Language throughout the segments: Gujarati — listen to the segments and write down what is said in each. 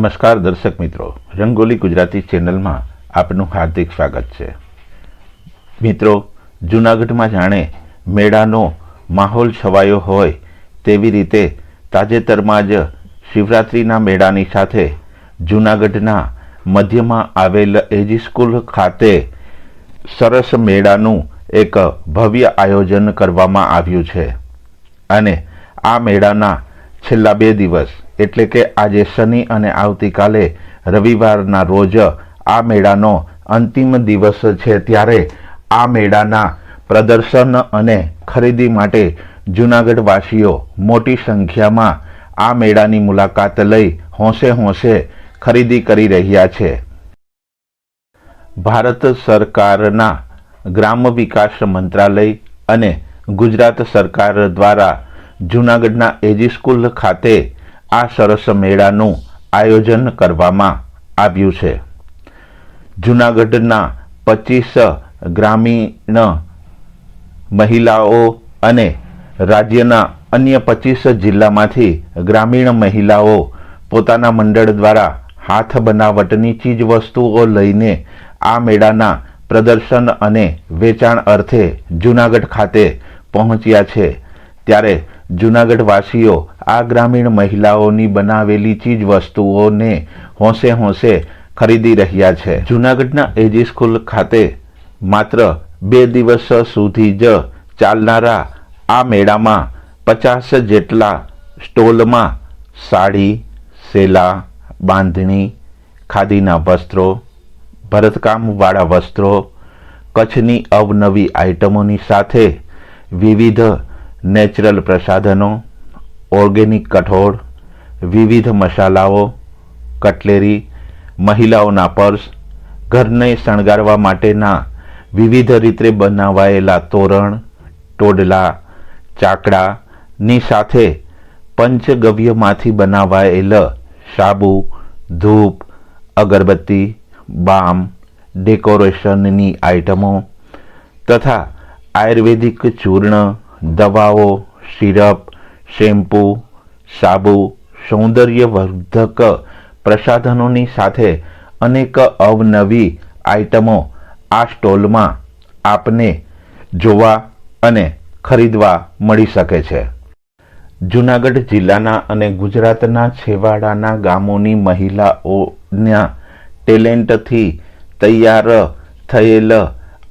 નમસ્કાર દર્શક મિત્રો. રંગોલી ગુજરાતી ચેનલમાં આપનું હાર્દિક સ્વાગત છે. મિત્રો, જૂનાગઢમાં જાણે મેળાનો માહોલ છવાયો હોય તેવી રીતે તાજેતરમાં જ શિવરાત્રિના મેળાની સાથે જૂનાગઢના મધ્યમાં આવેલ એજી સ્કૂલ ખાતે સરસ મેળાનું એક ભવ્ય આયોજન કરવામાં આવ્યું છે. અને આ મેળાના છેલ્લા બે દિવસ એટલે કે આજે શનિ અને આવતીકાલે રવિવારના રોજ આ મેળાનો અંતિમ દિવસ છે ત્યારે આ મેળાના પ્રદર્શન અને ખરીદી માટે જૂનાગઢવાસીઓ મોટી સંખ્યામાં આ મેળાની મુલાકાત લઈ હોંશે હોંશે ખરીદી કરી રહ્યા છે. ભારત સરકારના ગ્રામ વિકાસ મંત્રાલય અને ગુજરાત સરકાર દ્વારા જૂનાગઢના એજી સ્કૂલ ખાતે આ સરસ મેળાનું આયોજન કરવામાં આવ્યું છે. જૂનાગઢના પચીસ ગ્રામીણ મહિલાઓ અને રાજ્યના અન્ય પચીસ જિલ્લામાંથી ગ્રામીણ મહિલાઓ પોતાના મંડળ દ્વારા હાથ બનાવટની ચીજ વસ્તુઓ લઈને આ મેળાના પ્રદર્શન અને વેચાણ અર્થે જૂનાગઢ ખાતે પહોંચ્યા છે. ત્યારે જૂનાગઢવાસીઓ આ ગ્રામીણ મહિલાઓની બનાવેલી ચીજ વસ્તુઓને હોંશે હોંશે ખરીદી રહ્યા છે. જૂનાગઢના એજી સ્કૂલ ખાતે માત્ર બે દિવસ સુધી જ ચાલનારા આ મેળામાં પચાસ જેટલા સ્ટોલમાં સાડી, સેલા, બાંધણી, ખાદીના વસ્ત્રો, ભરતકામવાળા વસ્ત્રો, કચ્છની અવનવી આઇટમોની સાથે વિવિધ નેચરલ પ્રસાધનો ઓર્ગેનિક કઠોળ વિવિધ મસાલાઓ કટલેરી મહિલાઓના પર્સ ઘરને શણગારવા માટેના વિવિધ રીતે બનાવાયેલા તોરણ, ટોડલા ચાકડાની સાથે પંચગવ્યમાંથી બનાવાયેલ સાબુ, ધૂપ, અગરબત્તી, બામ, ડેકોરેશનની આઇટમો તથા આયુર્વેદિક ચૂર્ણ દવાઓ, સિરપ, શેમ્પૂ, સાબુ, સૌંદર્યવર્ધક પ્રસાધનોની સાથે અનેક અવનવી આઇટમો આ સ્ટોલમાં આપને જોવા અને ખરીદવા મળી શકે છે. જૂનાગઢ જિલ્લાના અને ગુજરાતના છેવાડાના ગામોની મહિલાઓના ટેલેન્ટથી તૈયાર થયેલ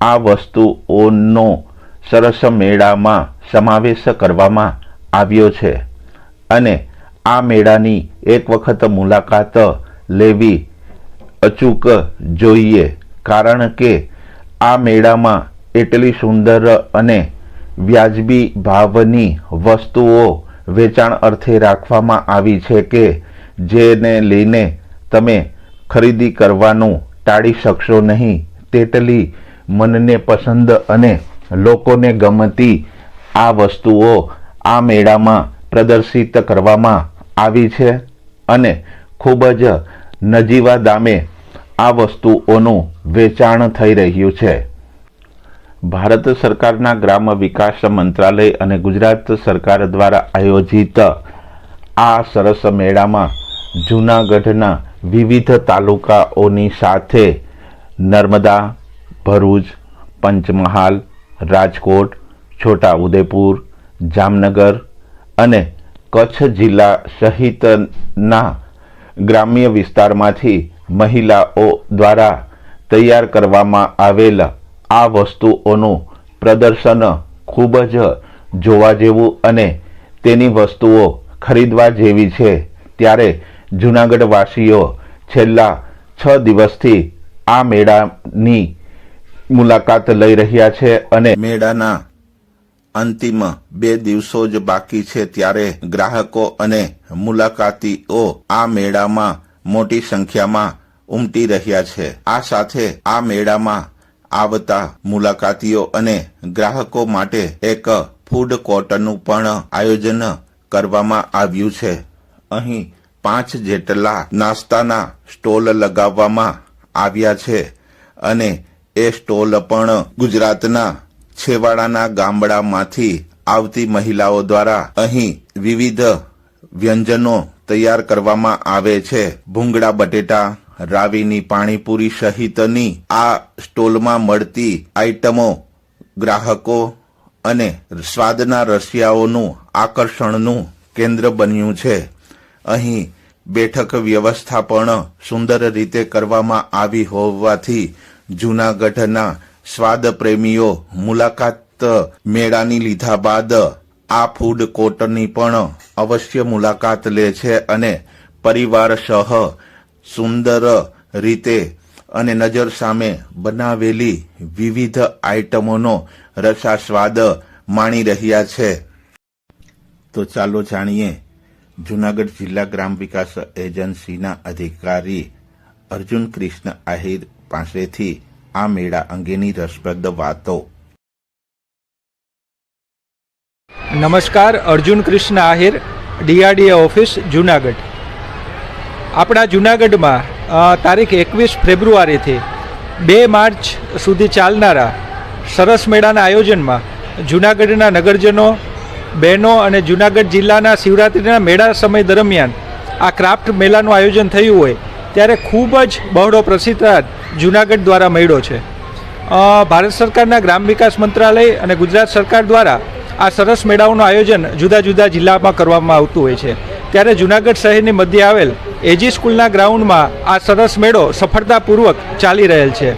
આ વસ્તુઓનો સરસ મેળામાં સમાવેશ કરવામાં આવ્યો છે અને આ મેળાની એક વખત મુલાકાત લેવી અચૂક જોઈએ. કારણ કે આ મેળામાં એટલી સુંદર અને વ્યાજબી ભાવની વસ્તુઓ વેચાણ અર્થે રાખવામાં આવી છે કે જેને લઈને તમે ખરીદી કરવાનું ટાળી શકશો નહીં. તેટલી મનને પસંદ અને લોકોને ગમતી આ વસ્તુઓ આ મેળામાં પ્રદર્શિત કરવામાં આવી છે અને ખૂબ જ નજીવા દામે આ વસ્તુઓનું વેચાણ થઈ રહ્યું છે. ભારત સરકારના ગ્રામ વિકાસ મંત્રાલય અને ગુજરાત સરકાર દ્વારા આયોજિત આ સરસ મેળામાં જૂનાગઢના વિવિધ તાલુકાઓની સાથે નર્મદા, ભરૂચ, પંચમહાલ, રાજકોટ છોટા ઉદેપુર, જામનગર અને કચ્છ જિલ્લા સહિતના ગ્રામ્ય વિસ્તારમાંથી મહિલાઓ દ્વારા તૈયાર કરવામાં આવેલ આ વસ્તુઓનું પ્રદર્શન ખૂબ જ જોવા જેવું અને તેની વસ્તુઓ ખરીદવા જેવી છે. ત્યારે જૂનાગઢવાસીઓ છેલ્લા છ દિવસથી આ મેળાની મુલાકાત લઈ રહ્યા છે અને મેળાના અંતિમ બે દિવસો જ બાકી છે ત્યારે ગ્રાહકો અને મુલાકાતીઓ આ મેળામાં મોટી સંખ્યામાં ઉમટી રહ્યા છે. આ સાથે આ મેળામાં આવતા મુલાકાતીઓ અને ગ્રાહકો માટે એક ફૂડ કોર્ટનું પણ આયોજન કરવામાં આવ્યું છે. અહીં પાંચ જેટલા નાસ્તાના સ્ટોલ લગાવવામાં આવ્યા છે અને એ સ્ટોલ પણ ગુજરાતના છેવાડાના ગામડામાંથી આવતી મહિલાઓ દ્વારા અહીં વિવિધ વ્યંજનો તૈયાર કરવામાં આવે છે. ભૂંગળા, બટેટા, રાવીની પાણીપુરી સહિતની આ સ્ટોલમાં મળતી આઇટમો ગ્રાહકો અને સ્વાદના રસિયાઓનું આકર્ષણનું કેન્દ્ર બન્યું છે. અહીં બેઠક વ્યવસ્થા પણ સુંદર રીતે કરવામાં આવી હોવાથી જૂનાગઢના સ્વાદ પ્રેમીઓ મુલાકાત મેળાની લીધા બાદ આ ફૂડ કોર્ટની પણ અવશ્ય મુલાકાત લે છે અને પરિવાર સહ સુંદર રીતે અને નજર સામે બનાવેલી વિવિધ આઇટમોનો રસાસ્વાદ માણી રહ્યા છે. તો ચાલો જાણીએ, જુનાગઢ જિલ્લા ગ્રામ વિકાસ એજન્સીના અધિકારી અર્જુન કૃષ્ણ આહિર પાસેથી આ મેળા અંગેની રસપ્રદ વાતો. નમસ્કાર, અર્જુન કૃષ્ણ આહિર, ડીઆરડીએ ઓફિસ, જુનાગઢ. આપણા જુનાગઢમાં તારીખ એકવીસ ફેબ્રુઆરીથી બે માર્ચ સુધી ચાલનારા સરસ મેળાના આયોજનમાં જુનાગઢના નગરજનો, બહેનો અને જુનાગઢ જિલ્લાના શિવરાત્રિના મેળા સમય દરમિયાન આ ક્રાફ્ટ મેળાનું આયોજન થયું હોય, ત્યારે ખૂબ જ બહોળો પ્રસિદ્ધ જુનાગઢ દ્વારા મળ્યો છે. ભારત સરકારના ગ્રામ વિકાસ મંત્રાલય અને ગુજરાત સરકાર દ્વારા આ સરસ મેળાઓનું આયોજન જુદા જુદા જિલ્લામાં કરવામાં આવતું હોય છે. ત્યારે જુનાગઢ શહેરની મધ્ય આવેલ એજી સ્કૂલના ગ્રાઉન્ડમાં આ સરસ મેળો સફળતાપૂર્વક ચાલી રહેલ છે.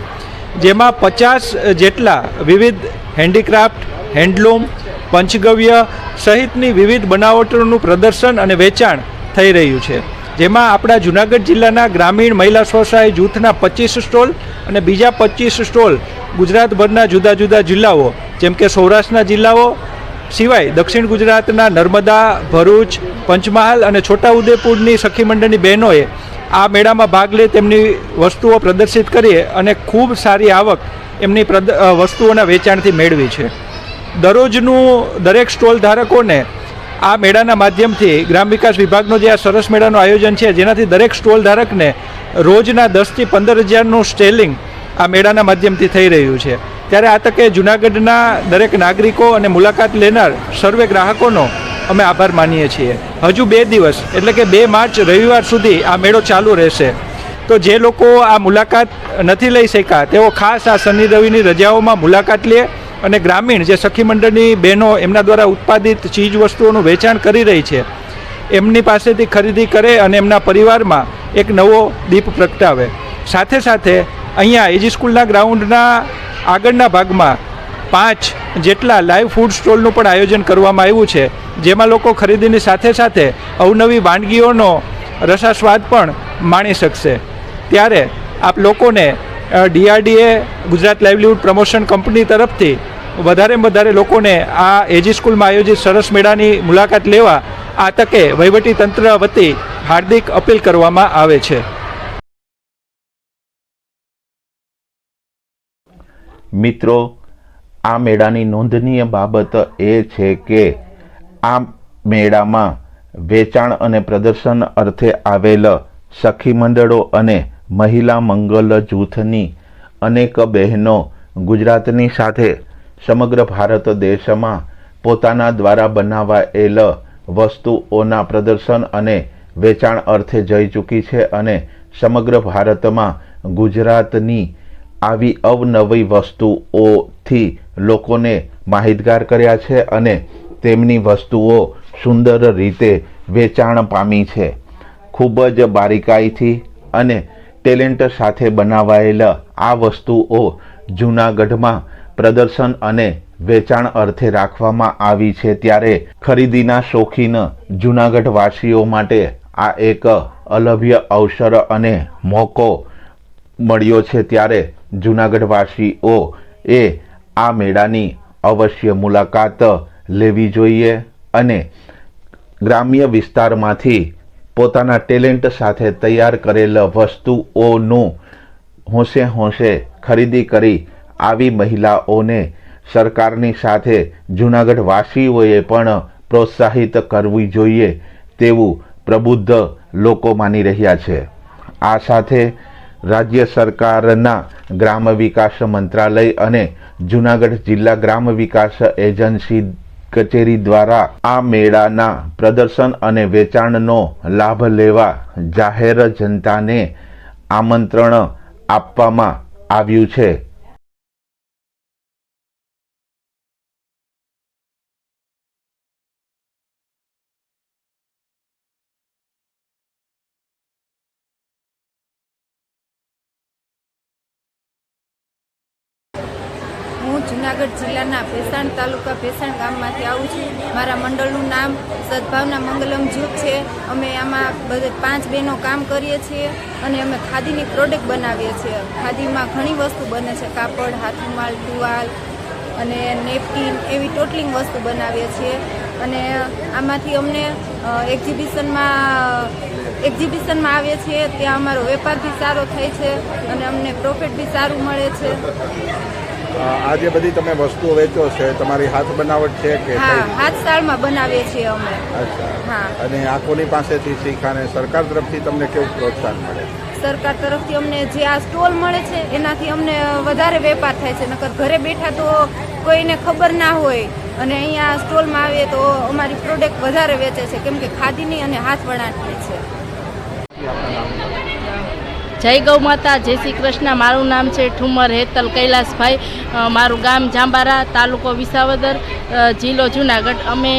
જેમાં પચાસ જેટલા વિવિધ હેન્ડીક્રાફ્ટ, હેન્ડલૂમ, પંચગવ્ય સહિતની વિવિધ બનાવટોનું પ્રદર્શન અને વેચાણ થઈ રહ્યું છે. જેમાં આપણા જુનાગઢ જિલ્લાના ગ્રામીણ મહિલા સ્વસહાય જૂથના પચીસ સ્ટોલ અને બીજા પચીસ સ્ટોલ ગુજરાતભરના જુદા જુદા જિલ્લાઓ, જેમ કે સૌરાષ્ટ્રના જિલ્લાઓ, સિવાય દક્ષિણ ગુજરાતના નર્મદા, ભરૂચ, પંચમહાલ અને છોટાઉદેપુરની સખી મંડળની બહેનોએ આ મેળામાં ભાગ લઈ તેમની વસ્તુઓ પ્રદર્શિત કરી અને ખૂબ સારી આવક એમની પ્રદ- વસ્તુઓના વેચાણથી મેળવી છે. દરરોજનું દરેક સ્ટોલ ધારકોને આ મેળાના માધ્યમથી ગ્રામ વિકાસ વિભાગનો જે આ સરસ મેળાનું આયોજન છે, જેનાથી દરેક સ્ટોલ ધારકને રોજના દસથી પંદર હજારનું સ્ટેલિંગ આ મેળાના માધ્યમથી થઈ રહ્યું છે. ત્યારે આ તકે જુનાગઢના દરેક નાગરિકો અને મુલાકાત લેનાર સર્વે ગ્રાહકોનો અમે આભાર માનીએ છીએ. હજુ બે દિવસ, એટલે કે બે માર્ચ રવિવાર સુધી આ મેળો ચાલુ રહેશે. તો જે લોકો આ મુલાકાત નથી લઈ શક્યા, તેઓ ખાસ આ શનિ રવિની રજાઓમાં મુલાકાત લે અને ગ્રામીણ જે સખી મંડળની બહેનો એમના દ્વારા ઉત્પાદિત ચીજ વસ્તુઓનું વેચાણ કરી રહી છે, એમની પાસેથી ખરીદી કરે અને એમના પરિવારમાં એક નવો દીપ પ્રગટાવે. સાથે સાથે અહીંયા એજી સ્કૂલના ગ્રાઉન્ડના આગળના ભાગમાં પાંચ જેટલા લાઈવ ફૂડ સ્ટોલનું પણ આયોજન કરવામાં આવ્યું છે, જેમાં લોકો ખરીદીની સાથે સાથે અવનવી વાનગીઓનો રસાસ્વાદ પણ માણી શકશે. ત્યારે આપ લોકોને DRDA Gujarat livelihood promotion company તરફથી વધારેમાં વધારે લોકોને આ એજી સ્કૂલમાં આયોજિત સરસ મેળાની મુલાકાત લેવા આ તકે વહીવટી તંત્ર વતી હાર્દિક અપીલ કરવામાં આવે છે. મિત્રો, આ મેળાની નોંધનીય બાબત એ છે કે આ મેળામાં વેચાણ અને પ્રદર્શન અર્થે આવેલ સખી મંડળો અને મહિલા મંગલ જૂથની અનેક બહેનો ગુજરાતની સાથે સમગ્ર ભારત દેશમાં પોતાના દ્વારા બનાવાયેલ વસ્તુઓના પ્રદર્શન અને વેચાણ અર્થે જઈ ચૂકી છે અને સમગ્ર ભારતમાં ગુજરાતની આવી અવનવી વસ્તુઓથી લોકોને માહિતગાર કર્યા છે અને તેમની વસ્તુઓ સુંદર રીતે વેચાણ પામી છે. ખૂબ જ બારીકાઈથી અને ટેલેન્ટ સાથે બનાવાયેલ આ વસ્તુઓ જૂનાગઢમાં પ્રદર્શન અને વેચાણ અર્થે રાખવામાં આવી છે ત્યારે ખરીદીના શોખીન જૂનાગઢવાસીઓ માટે આ એક અલભ્ય અવસર અને મોકો મળ્યો છે ત્યારે જૂનાગઢવાસીઓ એ આ મેળાની અવશ્ય મુલાકાત લેવી જોઈએ અને ગ્રામ્ય વિસ્તારમાંથી પોતાના ટેલેન્ટ સાથે તૈયાર કરેલ વસ્તુઓનું હોંશે હોંશે ખરીદી કરી આવી મહિલાઓને સરકારની સાથે જૂનાગઢ વાસીઓએ પણ પ્રોત્સાહિત કરવી જોઈએ તેવું પ્રબુદ્ધ લોકો માની રહ્યા છે. આ સાથે રાજ્ય સરકારના ગ્રામ વિકાસ મંત્રાલય અને જૂનાગઢ જિલ્લા ગ્રામ વિકાસ એજન્સી કચેરી દ્વારા આ મેળાના પ્રદર્શન અને વેચાણનો લાભ લેવા જાહેર જનતાને આમંત્રણ આપવામાં આવ્યું છે. જુનાગઢ જિલ્લાના ભેસાણ તાલુકા ભેસાણ ગામમાંથી આવું છું. મારા મંડળનું નામ સદભાવના મંગલમ જૂથ છે. અમે આમાં બધે પાંચ બહેનો કામ કરીએ છીએ અને અમે ખાદીની પ્રોડક્ટ બનાવીએ છીએ. ખાદીમાં ઘણી વસ્તુ બને છે. કાપડ હાથમાલ ટુવાલ અને નેપકિન એવી ટોટલિંગ વસ્તુ બનાવીએ છીએ. અને આમાંથી અમને એક્ઝિબિશનમાં એક્ઝિબિશનમાં આવીએ છીએ. ત્યાં અમારો વેપાર બી સારો થાય છે અને અમને પ્રોફિટ બી સારું મળે છે. આ જે બધી તમે વસ્તુઓ વેચો છે તમારી હાથ બનાવટ છે કે હા હાથ સાળમાં બનાવીએ છીએ અમે. અચ્છા. હા. અને આ કોની પાસેથી શીખાને સરકાર તરફથી તમને કેવું પ્રોત્સાહન મળે? સરકાર તરફથી અમને જે આ સ્ટોલ મળે છે એનાથી અમને વધારે વેપાર થાય છે. નકર ઘરે બેઠા તો કોઈને ખબર ના હોય અને અહીંયા સ્ટોલમાં આવીએ તો અમારી પ્રોડક્ટ વધારે વેચે છે. કેમ કે ખાદીની અને હાથ વણાટની છે જય ગૌ માતા, જય શ્રી કૃષ્ણ. મારું નામ છે ઠુમર હેતલ કૈલાસભાઈ. મારું ગામ જાંબારા, તાલુકો વિસાવદર જિલ્લો જુનાગઢ. અમે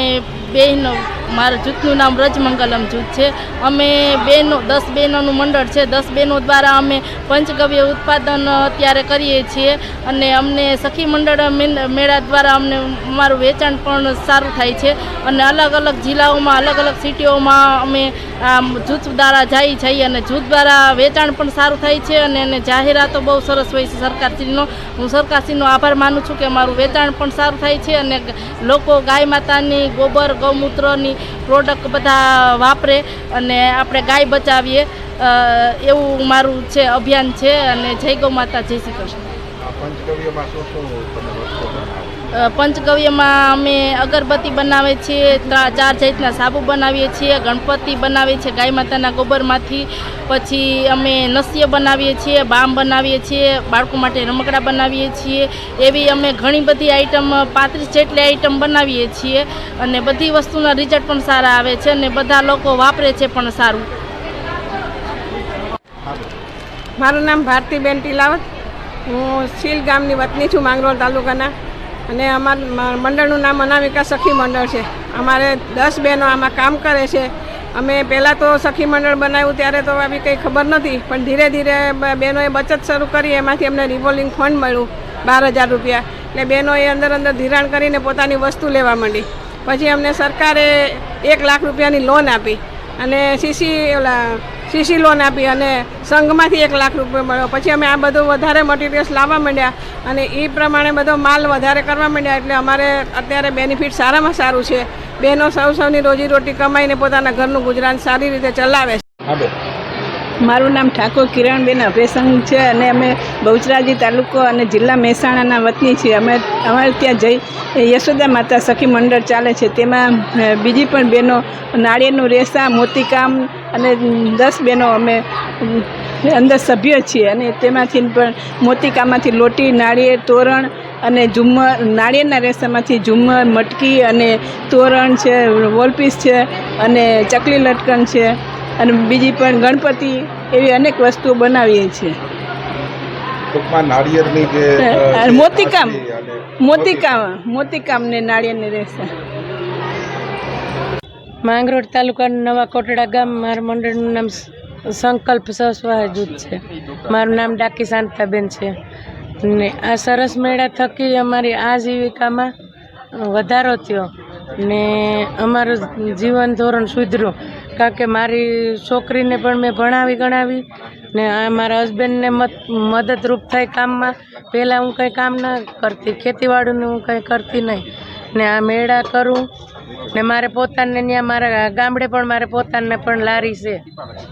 બહેનો મારા જૂથનું નામ રજમંગલમ જૂથ છે. અમે બહેનો દસ બહેનોનું મંડળ છે. દસ બહેનો દ્વારા અમે પંચગવ્ય ઉત્પાદન અત્યારે કરીએ છીએ અને અમને સખી મંડળ મેળા દ્વારા અમને અમારું વેચાણ પણ સારું થાય છે અને અલગ અલગ જિલ્લાઓમાં, અલગ અલગ સિટીઓમાં અમે આમ જૂથ દ્વારા જઈ જઈએ અને જૂથ દ્વારા વેચાણ પણ સારું થાય છે અને એને જાહેરાતો બહુ સરસ હોય છે સરકારશ્રીનો. હું સરકારશ્રીનો આભાર માનું છું કે અમારું વેચાણ પણ સારું થાય છે અને લોકો ગાય માતાની, ગોબર, ગૌમૂત્રની પ્રોડક્ટ બધા વાપરે અને આપણે ગાય બચાવીએ. એવું મારું છે, અભિયાન છે અને જય ગૌ માતા, જય શ્રી કૃષ્ણ. પંચગવ્યમાં અમે અગરબત્તી બનાવે છીએ ચાર જાતના સાબુ બનાવીએ છીએ, ગણપતિ બનાવીએ છીએ ગાય માતાના ગોબરમાંથી, પછી અમે નસ્ય બનાવીએ છીએ, બામ બનાવીએ છીએ, બાળકો માટે રમકડા બનાવીએ છીએ, એવી અમે ઘણી બધી આઈટમ, પાંત્રીસ જેટલી આઈટમ બનાવીએ છીએ, અને બધી વસ્તુના રિઝલ્ટ પણ સારા આવે છે, અને બધા લોકો વાપરે છે પણ સારું. મારું નામ ભારતીબેન ટીલાવત. હું શીલ ગામની વતની છું, માંગરોળ તાલુકાના. અને અમાર મંડળનું નામ અનામિકા સખી મંડળ છે. અમારે દસ બહેનો આમાં કામ કરે છે. અમે પહેલાં તો સખી મંડળ બનાવ્યું, ત્યારે તો આવી કંઈ ખબર નથી. પણ ધીરે ધીરે બહેનોએ બચત શરૂ કરી, એમાંથી અમને રિવોલ્વિંગ ફંડ મળ્યું, બાર હજાર રૂપિયા. એટલે બહેનોએ અંદર અંદર ધિરાણ કરીને પોતાની વસ્તુ લેવા માંડી. પછી અમને સરકારે એક લાખ રૂપિયાની લોન આપી. અને સીસી ઓલા સીસી લોન આપી અને સંઘમાંથી એક લાખ રૂપિયા મળ્યો. પછી અમે આ બધું વધારે મટીરિયલ્સ લાવવા માંડ્યા અને એ પ્રમાણે બધો માલ વધારે કરવા માંડ્યા એટલે અમારે અત્યારે બેનિફિટ સારામાં સારું છે. બહેનો સૌ સૌની રોજીરોટી કમાઈને પોતાના ઘરનું ગુજરાન સારી રીતે ચલાવે છે. મારું નામ ઠાકોર કિરણબેન અભેસંગ છે અને અમે બહુચરાજી તાલુકો અને જિલ્લા મહેસાણાના વતની છીએ. અમે અમારે ત્યાં જઈ યશોદા માતા સખી મંડળ ચાલે છે. તેમાં બીજી પણ બહેનો નાળિયેરનું રેસા, મોતીકામ અને દસ બહેનો અમે અંદર સભ્ય છીએ અને તેમાંથી પણ મોતીકામમાંથી લોટી, નાળિયેર, તોરણ અને ઝુમ્મર, નાળિયેરના રેસામાંથી ઝુમ્મર, મટકી અને તોરણ છે, વોલપીસ છે અને ચકલી લટકન છે. અને બીજી પણ ગણપતિ એવી અનેક વસ્તુઓ બનાવીએ છીએ. ટૂંકમાં નાળિયેરની જે મોતીકામ. મોતીકામ મોતીકામ. ને નાળિયેરની રહેશે. માંગરોળ તાલુકાના નવા કોટડા ગામ મારા મંડળનું નામ સંકલ્પ સ્વસહાય જૂથ છે. મારું નામ ડાકી શાંતાબેન છે. ને આ સરસ મેળા થકી અમારી આજીવિકામાં વધારો થયો. ને અમારું જીવન ધોરણ સુધર્યું. કારણ કે મારી છોકરીને પણ મેં ભણાવી ગણાવી ને આ મારા હસબન્ડને મદદરૂપ થાય કામમાં. પહેલાં હું કંઈ કામ ના કરતી, ખેતીવાડીનું હું કંઈ કરતી નહીં. ને આ મેળા કરું ને મારે પોતાને ત્યાં મારા ગામડે પણ મારે પોતાને પણ લારી છે.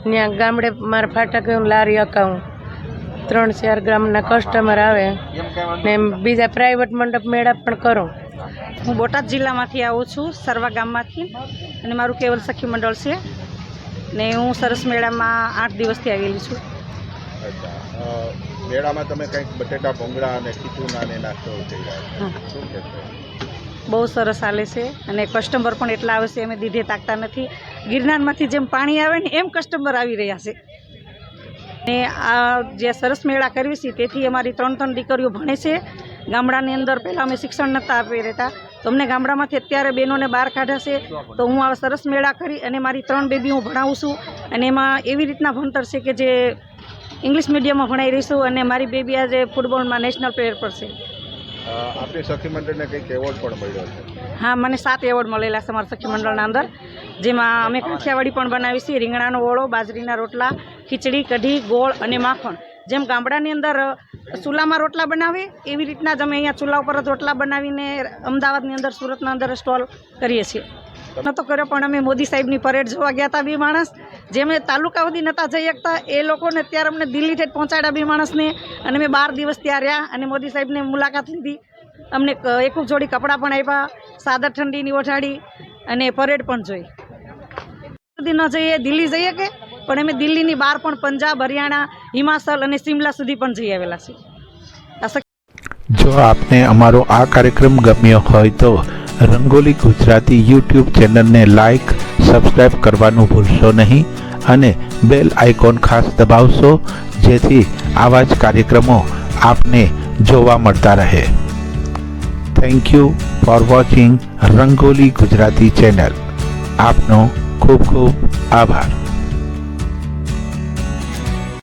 ત્યાં ગામડે મારા ફાટકે હું લારી અકાવું. ત્રણ ચાર ગ્રામના કસ્ટમર આવે ને બીજા પ્રાઇવેટ મંડપ મેળા પણ કરું. હું બોટાદ જિલ્લામાંથી આવું છું, સરવા ગામમાંથી. અને મારું કેવલ સખી મંડળ છે. ને હું સરસ મેળામાં આઠ દિવસથી આવેલી છું. મેળામાં તમે કંઈક બટેટા ભૂંગળા અને ખીચુના ને નાસ્તો બહુ સરસ હાલે છે અને કસ્ટમર પણ એટલા આવે છે અમે દીધે તાકતા નથી. ગિરનારમાંથી જેમ પાણી આવે ને એમ કસ્ટમર આવી રહ્યા છે. ને આ જે સરસ મેળા કરવી છે તેથી અમારી ત્રણ ત્રણ દીકરીઓ ભણે છે. ગામડાની અંદર પહેલાં અમે શિક્ષણ નહોતા આપી રહેતા. તો અમને ગામડામાંથી અત્યારે બહેનોને બહાર કાઢ્યા છે તો હું આ સરસ મેળા કરી અને મારી ત્રણ બેબી હું ભણાવું છું. અને એમાં એવી રીતના ભણતર છે કે જે ઇંગ્લિશ મીડિયમમાં ભણાઈ રહીશું અને મારી બેબી આજે ફૂટબોલમાં નેશનલ પ્લેયર પર છે. આપની સખી મંડળને કંઈક એવોર્ડ પણ મળ્યો છે. હા મને સાત એવોર્ડ મળેલા છે મારા સખી મંડળના અંદર. જેમાં અમે કાઠિયાવાડી પણ બનાવી છીએ રીંગણાનો ઓળો બાજરીના રોટલા ખીચડી કઢી ગોળ અને માખણ. જેમ ગામડાની અંદર ચૂલામાં રોટલા બનાવે, એવી રીતના જ અમે અહીંયા ચૂલા ઉપર જ રોટલા બનાવીને અમદાવાદની અંદર, સુરતના અંદર સ્ટોલ કરીએ છીએ. નહોતો કર્યો, પણ અમે મોદી સાહેબની પરેડ જોવા ગયા હતા બે માણસ. જે અમે તાલુકા સુધી નહોતા જઈ શકતા, એ લોકોને ત્યારે અમને દિલ્હી ઠેઠ પહોંચાડ્યા બે માણસને. અને અમે બાર દિવસ ત્યાં રહ્યા અને મોદી સાહેબને મુલાકાત લીધી. અમને એક જોડી કપડાં પણ આપ્યા, સાદર ઠંડીની ઓઢાડી અને પરેડ પણ જોઈ. સુધી ન જઈએ દિલ્હી જઈએ કે પણ અમે દિલ્હીની બહાર પણ પંજાબ, હરિયાણા, હિમાચલ અને શિમલા સુધી પણ જઈ આવેલા છીએ. જો આપને અમારો આ કાર્યક્રમ ગમ્યો હોય તો રંગોલી ગુજરાતી યુટ્યુબ ચેનલને લાઇક સબસ્ક્રાઇબ કરવાનું ભૂલશો નહીં અને બેલ આઇકોન ખાસ દબાવશો, જેથી આવા જ કાર્યક્રમો આપને જોવા મળતા રહે. Thank you for watching Rangoli Gujarati channel. આપનો ખૂબ ખૂબ આભાર.